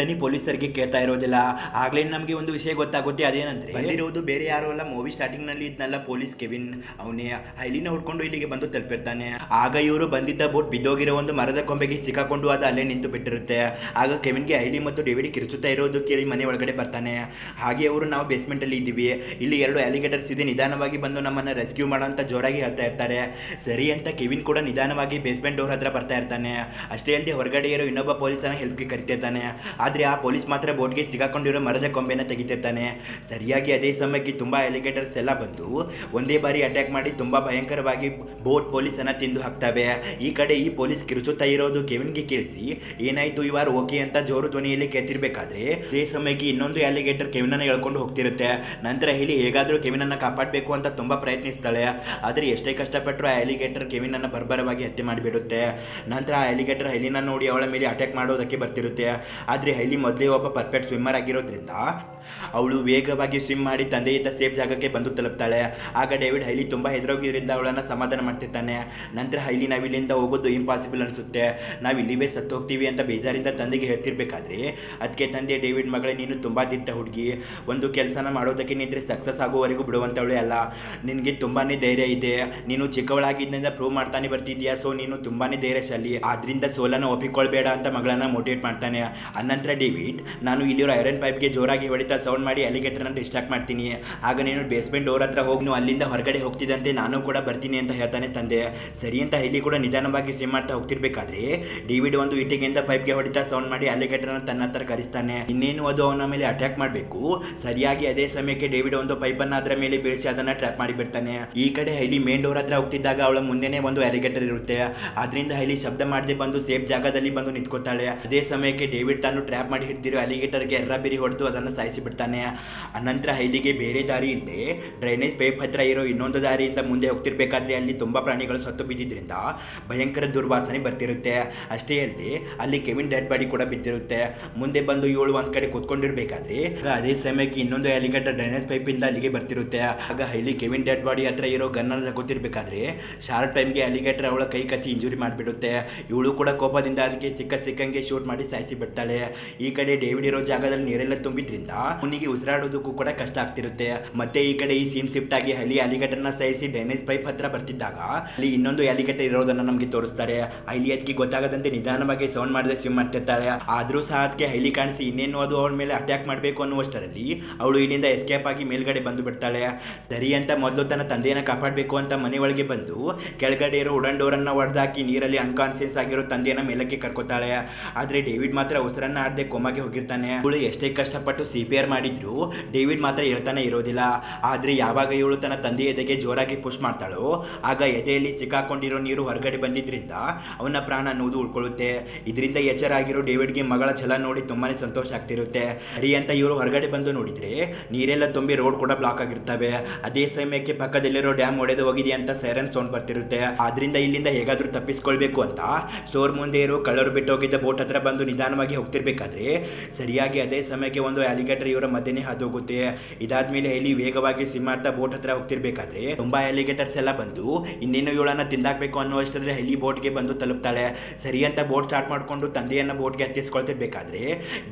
ದನಿ ಪೊಲೀಸರಿಗೆ ಕೇಳ್ತಾ ಇರೋದಿಲ್ಲ. ಆಗಲೇ ನಮಗೆ ಒಂದು ವಿಷಯ ಗೊತ್ತಾಗುತ್ತೆ. ಅದೇನಂದ್ರೆ ಅಲ್ಲಿರೋದು ಬೇರೆ ಯಾರು ಅಲ್ಲ ಮೂವಿ ಸ್ಟಾರ್ಟಿಂಗ್ನಲ್ಲಿ ಇದ್ನಲ್ಲ ಪೊಲೀಸ್ ಕೆವಿನ್. ಅವನೇ ಹೈಲಿನ ಹುಡ್ಕೊಂಡು ಇಲ್ಲಿಗೆ ಬಂದು ತಲುಪಿರ್ತಾನೆ. ಆಗ ಇವರು ಬಂದಿದ್ದ ಬೋಟ್ ಬಿದ್ದೋಗಿರೋ ಒಂದು ಮರದ ಕೊಂಬೆಗೆ ಸಿಕ್ಕಾಕೊಂಡು ಅದು ಅಲ್ಲೇ ನಿಂತು ಬಿಟ್ಟಿರುತ್ತೆ ಆಗ ಕೆವಿನ್ಗೆ ಹೈಲಿ ಮತ್ತು ಡೇವಿಡ್ ಕಿರುಚುತ್ತಾ ಇರೋದು ಕೇಳಿ ಮನೆ ಒಳಗಡೆ ಬರ್ತಾನೆ. ಹಾಗೆ ಅವರು ನಾವು ಬೇಸ್ಮೆಂಟಲ್ಲಿ ಇದ್ದೀವಿ. ಇಲ್ಲಿ ಎರಡು ಅಲಿಗೇಟರ್ಸ್ ಇದೆ. ನಿಧಾನವಾಗಿ ಬಂದು ನಮ್ಮನ್ನು ರೆಸ್ಕ್ಯೂ ಮಾಡೋ ಜೋರಾಗಿ ಹೇಳ್ತಾ ಇರ್ತಾರೆ. ಸರಿ ಅಂತ ಕೆವಿನ್ ಕೂಡ ನಿಧಾನವಾಗಿ ಬೇಸ್ಮೆಂಟ್ ಡೋರ್ ಹತ್ರ ಬರ್ತಾ ಇರ್ತಾನೆ. ಅಷ್ಟೇ ಅಲ್ಲದೆ ಹೊರಗಡೆ ಇರೋ ಇನ್ನೊಬ್ಬ ಪೊಲೀಸನ ಹೆಲ್ಪ್ಗೆ ಕರಿತಿರ್ತಾನೆ. ಆದರೆ ಆ ಪೊಲೀಸ್ ಮಾತ್ರ ಬೋಟ್ಗೆ ಸಿಗಾಕೊಂಡಿರೋ ಮರದ ಕೊಂಬೆನ ತೆಗಿತಿರ್ತಾನೆ. ಸರಿಯಾಗಿ ಅದೇ ಸಮಯಕ್ಕೆ ತುಂಬ ಎಲಿಗೇಟರ್ಸ್ ಎಲ್ಲ ಬಂದು ಒಂದೇ ಬಾರಿ ಅಟ್ಯಾಕ್ ಮಾಡಿ ತುಂಬ ಭಯಂಕರವಾಗಿ ಬೋಟ್ ಪೊಲೀಸನ್ನು ತಿಂದು ಹಾಕ್ತವೆ. ಈ ಕಡೆ ಈ ಪೊಲೀಸ್ ಕಿರುಚುತ್ತಾ ಇರೋದು ಕೆವಿನ್ಗೆ ಕೇಳಿಸಿ, ಏನಾಯಿತು ಇವಾರ ಓಕೆ ಅಂತ ಜೋರು ಧ್ವನಿಯಲ್ಲಿ ಕೇಳ್ತಿರ್ಬೇಕಾದ್ರೆ ಅದೇ ಸಮಯಕ್ಕೆ ಇನ್ನೊಂದು ಅಲಿಗೇಟರ್ ಕೆವಿನನ್ನ ಎಳ್ಕೊಂಡು ಹೋಗ್ತಿರುತ್ತೆ. ನಂತರ ಹೇಳಿ ಹೇಗಾದರೂ ಕೆವಿನನ್ನ ಕಾಪಾಡಬೇಕು ಅಂತ ತುಂಬ ಪ್ರಯತ್ನಿಸ್ತಾಳೆ. ಆದರೆ ಎಷ್ಟೇ ಕಷ್ಟಪಟ್ಟರು ಆ ಅಲಿಗೇಟರ್ ಕೆವಿನನ್ನ ಬರ್ಬರವಾಗಿ ಹತ್ಯೆ ಮಾಡಿಬಿಡುತ್ತೆ. ನಂತರ ಆ ಅಲಿಗೇಟರ್ ಹೈಲಿನ ನೋಡಿ ಅವಳ ಮೇಲೆ ಅಟ್ಯಾಕ್ ಮಾಡೋದಕ್ಕೆ ಬರ್ತಿರುತ್ತೆ. ಆದರೆ ಹೈಲಿ ಮೊದಲೇ ಒಬ್ಬ ಪರ್ಫೆಕ್ಟ್ ಸ್ವಿಮ್ಮರ್ ಆಗಿರೋದ್ರಿಂದ ಅವಳು ವೇಗವಾಗಿ ಸ್ವಿಮ್ ಮಾಡಿ ತಂದೆಯಿಂದ ಸೇಫ್ ಜಾಗಕ್ಕೆ ಬಂದು ತಲುಪ್ತಾಳೆ. ಆಗ ಡೇವಿಡ್ ಹೈಲಿ ತುಂಬ ಹೆದರೋಗಿದ್ರಿಂದ ಅವಳನ್ನು ಸಮಾಧಾನ ಮಾಡ್ತಿರ್ತಾನೆ. ನಂತರ ಹೈಲಿ ನಾವಿಲ್ಲಿಂದ ಹೋಗೋದು ಇಂಪಾಸಿಬಲ್ ಅನಿಸುತ್ತೆ. ನಾವು ಇಲ್ಲಿವೇ ಸತ್ತು ಹೋಗ್ತೀವಿ ಅಂತ ಬೇಜಾರಿಂದ ತಂದೆಗೆ ಹೇಳ್ತಿರ್ಬೇಕಾದ್ರೆ ಅದಕ್ಕೆ ತಂದೆ ಡೇವಿಡ್ ಮಗಳೇ, ನೀನು ತುಂಬ ದಿಟ್ಟ ಹುಡುಗಿ. ಒಂದು ಕೆಲಸನ ಮಾಡೋದಕ್ಕೆ ನಿಂತರೆ ಸಕ್ಸಸ್ ಆಗೋವರೆಗೂ ಬಿಡುವಂಥವಳೇ ಅಲ್ಲ. ನಿನಗೆ ತುಂಬಾ ಧೈರ್ಯ ಇದೆ. ನೀನು ಚಿಕ್ಕವಳಾಗಿದ್ದರಿಂದ ಪ್ರೂವ್ ಮಾಡ್ತಾನೆ ಬರ್ತಿದ್ಯಾ ಸೊ ನೀನು ತುಂಬಾ ಧೈರ್ಯಶಾಲಿ. ಆದ್ರಿಂದ ಸೋಲನ್ನು ಒಪ್ಪಿಕೊಳ್ಬೇಡ ಅಂತ ಮಗಳನ್ನ ಮೋಟಿವೇಟ್ ಮಾಡ್ತಾನೆ. ಅನಂತರ ಡೇವಿಡ್, ನಾನು ಇಲ್ಲಿರೋ ಐರನ್ ಪೈಪ್ಗೆ ಜೋರಾಗಿ ಹೊಡಿತಾ ಸೌಂಡ್ ಮಾಡಿ ಅಲಿಗೇಟರ್ನ ಡಿಸ್ಟ್ರಾಕ್ಟ್ ಮಾಡ್ತೀನಿ. ಆಗ ನೀನು ಬೇಸ್ಮೆಂಟ್ ಡೋರ್ ಹತ್ರ ಹೋಗಿ ಅಲ್ಲಿಂದ ಹೊರಗಡೆ ಹೋಗ್ತಿದ್ದಂತೆ ನಾನು ಕೂಡ ಬರ್ತೀನಿ ಅಂತ ಹೇಳ್ತಾನೆ ತಂದೆ. ಸರಿ ಅಂತ ಇಲ್ಲಿ ಕೂಡ ನಿಧಾನವಾಗಿ ಸ್ವಿಮ್ ಮಾಡ್ತಾ ಹೋಗ್ತಿರ್ಬೇಕಾದ್ರೆ, ಡೆವಿಡ್ ಒಂದು ಇಟ್ಟಿಗೆಯಿಂದ ಪೈಪ್ಗೆ ಹೊಡಿತಾ ಸೌಂಡ್ ಮಾಡಿ ಅಲಿಗೇಟರ್ನ ತನ್ನ ಹತ್ರ ಕರೆಸ್ತಾನೆ. ಇನ್ನೇನು ಅದು ಅವನ ಮೇಲೆ ಅಟ್ಯಾಕ್ ಮಾಡಬೇಕು. ಸರಿಯಾಗಿ ಅದೇ ಸಮಯಕ್ಕೆ ಡೇವಿಡ್ ಒಂದು ಪೈಪನ್ನು ಅದರ ಮೇಲೆ ಬೀಳಿಸಿ ಅದನ್ನ ಟ್ರ್ಯಾಪ್ ಮಾಡಿ ಬಿಡ್ತಾನೆ. ಈ ಕಡೆ ಹೈಲಿ ಮೇನ್ ಡೋರ್ ಹತ್ರ ಹೋಗ್ತಿದ್ದಾಗ ಅವಳ ಮುಂದೆನೇ ಒಂದು ಅಲಿಗೇಟರ್ ಇರುತ್ತೆ. ಅದರಿಂದ ಹೈಲಿ ಶಬ್ದ ಮಾಡದೆ ಬಂದು ಸೇಫ್ ಜಾಗದಲ್ಲಿ ಬಂದು ನಿಂತ್ಕೋತಾಳೆ ಅದೇ ಸಮಯಕ್ಕೆ ಡೇವಿಡ್ ತಾನು ಟ್ರ್ಯಾಪ್ ಮಾಡಿ ಹಿಡಿದಿರೋ ಅಲಿಗೇಟರ್ಗೆ ಎರ್ರ ಬಿರಿ ಹೊಡೆದು ಅದನ್ನು ಸಾಯಿಸಿ ಬಿಡ್ತಾನೆ ಅನಂತರ ಹೈಲಿಗೆ ಬೇರೆ ದಾರಿ ಇಲ್ಲದೆ ಡ್ರೈನೇಜ್ ಪೈಪ್ ಹತ್ರ ಇರೋ ಇನ್ನೊಂದು ದಾರಿಯಿಂದ ಮುಂದೆ ಹೋಗ್ತಿರ್ಬೇಕಾದ್ರೆ ಅಲ್ಲಿ ತುಂಬಾ ಪ್ರಾಣಿಗಳು ಸತ್ತು ಬಿದ್ದಿದ್ರಿಂದ ಭಯಂಕರ ದುರ್ವಾಸನೆ ಬರ್ತಿರುತ್ತೆ. ಅಷ್ಟೇ ಅಲ್ಲದೆ ಅಲ್ಲಿ ಕೆವಿನ್ ಡೆಡ್ ಬಾಡಿ ಕೂಡ ಬಿದ್ದಿರುತ್ತೆ. ಮುಂದೆ ಬಂದು ಇವಳು ಒಂದ್ ಕಡೆ ಕೂತ್ಕೊಂಡಿರ್ಬೇಕಾದ್ರೆ, ಆಗ ಅದೇ ಸಮಯಕ್ಕೆ ಇನ್ನೊಂದು ಅಲಿಗೇಟರ್ ಡ್ರೈನೇಜ್ ಪೈಪ್ ಇಂದ ಅಲ್ಲಿಗೆ ಬರ್ತಿರುತ್ತೆ. ಆಗ ಹೈಲಿ ಕೆವಿನ್ ಡೆಡ್ ಬಾಡಿ ಹತ್ರ ಇರೋ ಗನ್ನ ಗೊತ್ತಿರ್ಬೇಕಾದ್ರೆ ಶಾರ್ಟ್ ಟೈಮ್ಗೆ ಅಲಿಗೇಟರ್ ಅವಳ ಕೈ ಕಚ್ಚಿ ಇಂಜುರಿ ಮಾಡಿಬಿಡುತ್ತೆ. ಇವಳು ಕೂಡ ಕೋಪದಿಂದ ಅದಕ್ಕೆ ಸಿಕ್ಕ ಸಿಕ್ಕಂಗೆ ಶೂಟ್ ಮಾಡಿ ಸಾಯಿಸಿ ಬಿಡ್ತಾಳೆ. ಈ ಕಡೆ ಡೇವಿಡ್ ಇರೋ ಜಾಗದಲ್ಲಿ ನೀರೆಲ್ಲ ತುಂಬಿದ್ರಿಂದ ಅವನಿಗೆ ಉಸಿರಾಡೋದಕ್ಕೂ ಕೂಡ ಕಷ್ಟ ಆಗ್ತಿರುತ್ತೆ. ಮತ್ತೆ ಈ ಕಡೆ ಈ ಸೀಮ್ ಶಿಫ್ಟ್ ಆಗಿ ಹಲಿ ಅಲಿಗೇಟರ್ನ ಸೈಸಿ ಡ್ರೈನೇಜ್ ಪೈಪ್ ಹತ್ರ ಬರ್ತಿದ್ದಾಗ, ಅಲ್ಲಿ ಇನ್ನೊಂದು ಅಲಿಗೇಟರ್ ಇರೋದನ್ನ ನಮಗೆ ತೋರಿಸ್ತಾರೆ. ಹೈಲಿ ಅದಕ್ಕೆ ಗೊತ್ತಾಗದಂತೆ ನಿಧಾನವಾಗಿ ಸೌಂಡ್ ಮಾಡದೆ ಸ್ವಿಮ್ ಮಾಡ್ತಿರ್ತಾಳೆ. ಆದ್ರೂ ಸಹ ಅದಕ್ಕೆ ಹೈಲಿ ಕಾಣಿಸಿ ಇನ್ನೇನು ಅದು ಅವಳ ಮೇಲೆ ಅಟ್ಯಾಕ್ ಮಾಡಬೇಕು ಅನ್ನುವಷ್ಟರಲ್ಲಿ ಅವಳು ಇಲ್ಲಿಂದ ಎಸ್ಕೇಪ್ ಆಗಿ ಮೇಲ್ಗಡೆ ಬಂದು ಬಿಡ್ತಾಳೆ. ಸರಿ ಅಂತ ಮೊದಲು ತನ್ನ ತಂದೆಯನ್ನ ಕಾಪಾಡಬೇಕು ಅಂತ ಮನೆ ಒಳಗೆ ಬಂದು ಕೆಳಗಡೆ ಇರೋ ಉಡನ್ ಡೋರನ್ನ ಹೊಡೆದಾಕಿ ನೀರಲ್ಲಿ ಅನ್ಕಾನ್ಸಿಯಸ್ ಆಗಿರೋ ತಂದೆಯನ್ನ ಮೇಲಕ್ಕೆ ಕರ್ಕೋತಾಳೆ. ಆದ್ರೆ ಡೇವಿಡ್ ಮಾತ್ರ ಉಸಿರನ್ನ ಆಡದೆ ಕೋಮಾಗೆ ಹೋಗಿರ್ತಾನೆ. ಅವಳು ಎಷ್ಟೇ ಕಷ್ಟಪಟ್ಟು ಸಿ ಪಿ ಆರ್ ಮಾಡಿದ್ರು ಡೇವಿಡ್ ಮಾತ್ರ ಹೇಳ್ತಾನೆ ಇರೋದಿಲ್ಲ. ಆದ್ರೆ ಯಾವಾಗ ಇವಳು ತನ್ನ ತಂದೆ ಎದೆಗೆ ಜೋರಾಗಿ ಪುಷ್ ಮಾಡ್ತಾಳೋ, ಆಗ ಎದೆಯಲ್ಲಿ ಸಿಕ್ಕಾಕೊಂಡಿರೋ ನೀರು ಹೊರಗಡೆ ಬಂದಿದ್ರಿಂದ ಅವನ ಪ್ರಾಣ ಅನ್ನೋದು ಉಳ್ಕೊಳ್ಳುತ್ತೆ. ಇದರಿಂದ ಎಚ್ಚರಾಗಿರೋ ಡೇವಿಡ್ಗೆ ಮಗಳ ಛಲ ನೋಡಿ ತುಂಬಾನೇ ಸಂತೋಷ ಆಗ್ತಿರುತ್ತೆ ಸರಿ ಅಂತ ಇವರು ಹೊರಗಡೆ ಬಂದು ನೋಡಿದ್ರೆ ನೀರೆಲ್ಲ ತುಂಬಿ ರೋಡ್ ಕೂಡ ಬ್ಲಾಕ್ ಆಗಿರ್ತವೆ. ಅದೇ ಸಮಯಕ್ಕೆ ಪಕ್ಕದಲ್ಲಿರೋ ಡ್ಯಾಮ್ ಒಡೆದು ಹೋಗಿದೆ ಅಂತ ಸೈರನ್ ಸೌಂಡ್ ಬರ್ತಿರುತ್ತೆ. ಆದ್ರಿಂದ ಇಲ್ಲಿಂದ ಹೇಗಾದ್ರೂ ತಪ್ಪಿಸ್ಕೊಳ್ಬೇಕು ಅಂತ ಸ್ಟೋರ್ ಮುಂದೆ ಇರೋ ಕಳ್ಳರು ಬಿಟ್ಟು ಹೋಗಿದ್ದ ಬೋಟ್ ಹತ್ರ ಬಂದು ನಿಧಾನವಾಗಿ ಹೋಗ್ತಿರ್ಬೇಕಾದ್ರೆ ಸರಿಯಾಗಿ ಅದೇ ಸಮಯಕ್ಕೆ ಒಂದು ಆಲಿಗೇಟರ್ ಇವರ ಮಧ್ಯೆ ಹಾದೋಗುತ್ತೆ. ಇದಾದ್ಮೇಲೆ ಇಲ್ಲಿ ವೇಗವಾಗಿ ಸ್ವಿಮ್ ಮಾಡ್ತಾ ಬೋಟ್ ಹತ್ರ ಹೋಗ್ತಿರ್ಬೇಕಾದ್ರೆ ತುಂಬಾ ಅಲಿಗೇಟರ್ಸ್ ಎಲ್ಲ ಬಂದು ಇನ್ನೇನು ಇವಳನ್ನ ತಿಂದಾಕ್ಬೇಕು ಅನ್ನುವಷ್ಟರಲ್ಲಿ ಹೆಲಿ ಬೋಟ್ಗೆ ಬಂದು ತಲುಪ್ತಾಳೆ. ಸರಿ ಅಂತ ಬೋಟ್ ಸ್ಟಾರ್ಟ್ ಮಾಡ್ಕೊಂಡು ತಂದೆಯನ್ನ ಬೋಟ್ಗೆ ಹತ್ತಿಸ್ಕೊಳ್ತಿರ್ಬೇಕಾದ್ರೆ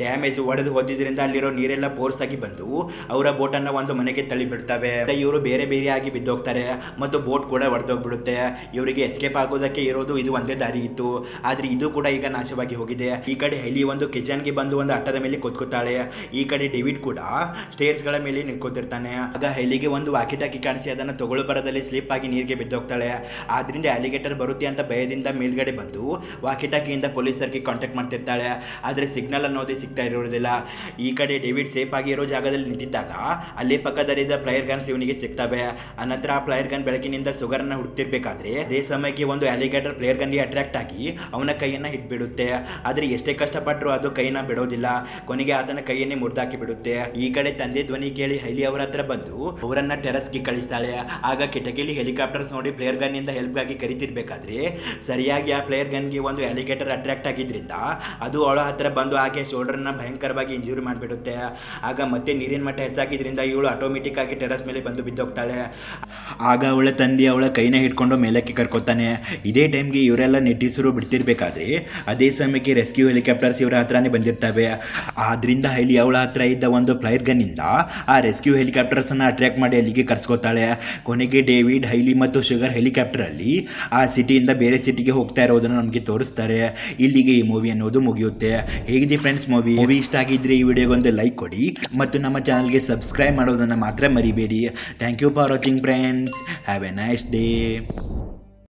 ಡ್ಯಾಮೇಜ್ ಒಡೆದು ಹೋದಿದ್ರಿಂದ ಅಲ್ಲಿರೋ ನೀರೆಲ್ಲ ಪೋರ್ಸ್ ಆಗಿ ಬಂದು ಅವರ ಬೋಟನ್ನ ಒಂದು ಮನೆಗೆ ತಳ್ಳಿ ಬಿಡ್ತವೆ ಇವರು ಬೇರೆ ಬೇರೆ ಆಗಿ ಬಿದ್ದೋಗ್ತಾರೆ. ಮತ್ತು ಬೋಟ್ ಕೂಡ ಒಡೆದೋಗ್ಬಿಡುತ್ತೆ. ಇವರಿಗೆ ಎಸ್ಕೇಪ್ ಆಗೋದಕ್ಕೆ ಇರೋದು ಇದು ಒಂದೇ ದಾರಿ ಇತ್ತು. ಆದ್ರೆ ಇದು ಕೂಡ ಈಗ ನಾಶವಾಗಿ ಹೋಗಿದೆ. ಈ ಕಡೆ ಹೆಲಿ ಒಂದು ಕಿಚನ್ಗೆ ಬಂದು ಒಂದು ಅಟ್ಟದ ಮೇಲೆ ಕೂತ್ಕೋತಾಳೆ ಈ ಕಡೆ ಡೇವಿಡ್ ಕೂಡ ಸ್ಟೇರ್ಸ್ಗಳ ಮೇಲೆ ನಿಂತ್ಕೋತಿರ್ತಾನೆ ಆಗ ಹೆಲಿಗೆ ಒಂದು ವಾಕಿಟಾಕಿ ಕಾಣಿಸಿ ಅದನ್ನ ತಗೊಳ್ಳೋ ಬರದಲ್ಲಿ ಸ್ಲಿಪ್ ಆಗಿ ನೀರಿಗೆ ಬಿದ್ದೋಗ್ತಾಳೆ. ಆದ್ರಿಂದ ಅಲಿಗೇಟರ್ ಬರುತ್ತೆ ಅಂತ ಭಯದಿಂದ ಮೇಲ್ಗಡೆ ಬಂದು ವಾಕಿಟಾಕಿಯಿಂದ ಪೊಲೀಸರಿಗೆ ಕಾಂಟ್ಯಾಕ್ಟ್ ಮಾಡ್ತಿರ್ತಾಳೆ. ಆದ್ರೆ ಸಿಗ್ನಲ್ ಅನ್ನೋದೇ ಸಿಗ್ತಾ ಇರೋದಿಲ್ಲ. ಈ ಕಡೆ ಡೇವಿಡ್ ಸೇಫ್ ಆಗಿ ಇರೋ ಜಾಗದಲ್ಲಿ ನಿಂತಿದ್ದಾಗ ಅಲ್ಲೇ ಪಕ್ಕದಲ್ಲಿದ್ದ ಪ್ಲೇಯರ್ ಗನ್ಸ್ ಇವನಿಗೆ ಸಿಗ್ತವೆ. ಅನಂತರ ಪ್ಲೇಯರ್ ಗನ್ ಬೆಳಕಿನಿಂದ ಸುಗರನ್ನ ಹುಡುಕ್ತಿರ್ಬೇಕಾದ್ರೆ ಅದೇ ಸಮಯಕ್ಕೆ ಒಂದು ಅಲಿಗೇಟರ್ ಪ್ಲೇಯರ್ ಗನ್ಗೆ ಅಟ್ರಾಕ್ಟ್ ಆಗಿ ಅವನ ಕೈಯನ್ನ ಹಿಡ್ಬಿಡುತ್ತೆ. ಆದ್ರೆ ಎಷ್ಟೇ ಕಷ್ಟಪಟ್ಟರು ಅದು ಕೈನ ಬಿಡೋದಿಲ್ಲ. ಕೊನೆಗೆ ಆತನ ಕೈಯನ್ನೇ ಮುರಿದಾಕಿ ಬಿಡುತ್ತೆ ಈ ಕಡೆ ತಂದೆ ಧ್ವನಿ ಕೇಳಿ ಹೈಲಿ ಅವರ ಹತ್ರ ಬಂದು ಅವರನ್ನ ಟೆರಸ್ಗೆ ಕಳಿಸ್ತಾಳೆ. ಆಗ ಕಿಟಕಿಲಿ ಹೆಲಿಕಾಪ್ಟರ್ಸ್ ನೋಡಿ ಪ್ಲೇಯರ್ ಗನ್ ಇಂದ ಹೆಲ್ಪ್ ಆಗಿ ಕರಿತಿರ್ಬೇಕಾದ್ರೆ ಸರಿಯಾಗಿ ಆ ಪ್ಲೇಯರ್ ಗನ್ಗೆ ಒಂದು ಅಲಿಗೇಟರ್ ಅಟ್ರಾಕ್ಟ್ ಆಗಿದ್ರಿಂದ ಅದು ಅವಳ ಹತ್ರ ಬಂದು ಆಕೆ ಶೋಲ್ಡರ್ನ ಭಯಂಕರವಾಗಿ ಇಂಜುರಿ ಮಾಡಿಬಿಡುತ್ತೆ. ಆಗ ಮತ್ತೆ ನೀರಿನ ಮಟ್ಟ ಹೆಚ್ಚಾಗಿದ್ದರಿಂದ ಇವಳು ಆಟೋಮೆಟಿಕ್ ಆಗಿ ಟೆರಸ್ ಮೇಲೆ ಬಂದು ಬಿದ್ದೋಗ್ತಾಳೆ. ಆಗ ಅವಳ ತಂದೆ ಅವಳ ಕೈನ ಹಿಡ್ಕೊಂಡು ಮೇಲಕ್ಕೆ ಕರ್ಕೊತಾನೆ. ಇದೇ ಟೈಮ್ಗೆ ಇವರೆಲ್ಲ ನೆಟ್ಟಿಸರು ಬಿಡ್ತಿರ್ಬೇಕಾದ್ರೆ ಅದೇ ಸಮಯಕ್ಕೆ ರೆಸ್ಕ್ಯೂ ಹೆಲಿಕಾಪ್ಟರ್ಸ್ ಇವರ ಹತ್ರನೇ ಬಂದಿರ್ತವೆ. ಆದ್ರಿಂದ ಹೈಲಿ ಅವಳ ಹತ್ರ ಇದ್ದ ಒಂದು ಫ್ಲೈರ್ ಗನ್ನಿಂದ ಆ ರೆಸ್ಕ್ಯೂ ಹೆಲಿಕಾಪ್ಟರ್ಸ್ ಅನ್ನ ಅಟ್ರಾಕ್ಟ್ ಮಾಡಿ ಅಲ್ಲಿಗೆ ಕರ್ಸ್ಕೊತಾಳೆ. ಕೊನೆಗೆ ಡೇವಿಡ್, ಹೈಲಿ ಮತ್ತು ಶುಗರ್ ಹೆಲಿಕಾಪ್ಟರ್ ಅಲ್ಲಿ ಆ ಸಿಟಿಯಿಂದ ಬೇರೆ ಸಿಟಿಗೆ ಹೋಗ್ತಾ ಇರೋದನ್ನು ನಮಗೆ ತೋರಿಸ್ತಾರೆ. ಇಲ್ಲಿಗೆ ಈ ಮೂವಿ ಅನ್ನೋದು ಮುಗಿಯುತ್ತೆ. ಹೇಗಿದೆ ಫ್ರೆಂಡ್ಸ್ ಮೂವಿ ಮೂವಿ ಇಷ್ಟ ಆಗಿದ್ರೆ ಈ ವಿಡಿಯೋಗೆ ಒಂದು ಲೈಕ್ ಕೊಡಿ ಮತ್ತು ನಮ್ಮ ಚಾನಲ್ಗೆ ಸಬ್ಸ್ಕ್ರೈಬ್ ಮಾಡೋದನ್ನು ಮಾತ್ರ ಮರಿಬೇಡಿ. Thank you for watching friends have a nice day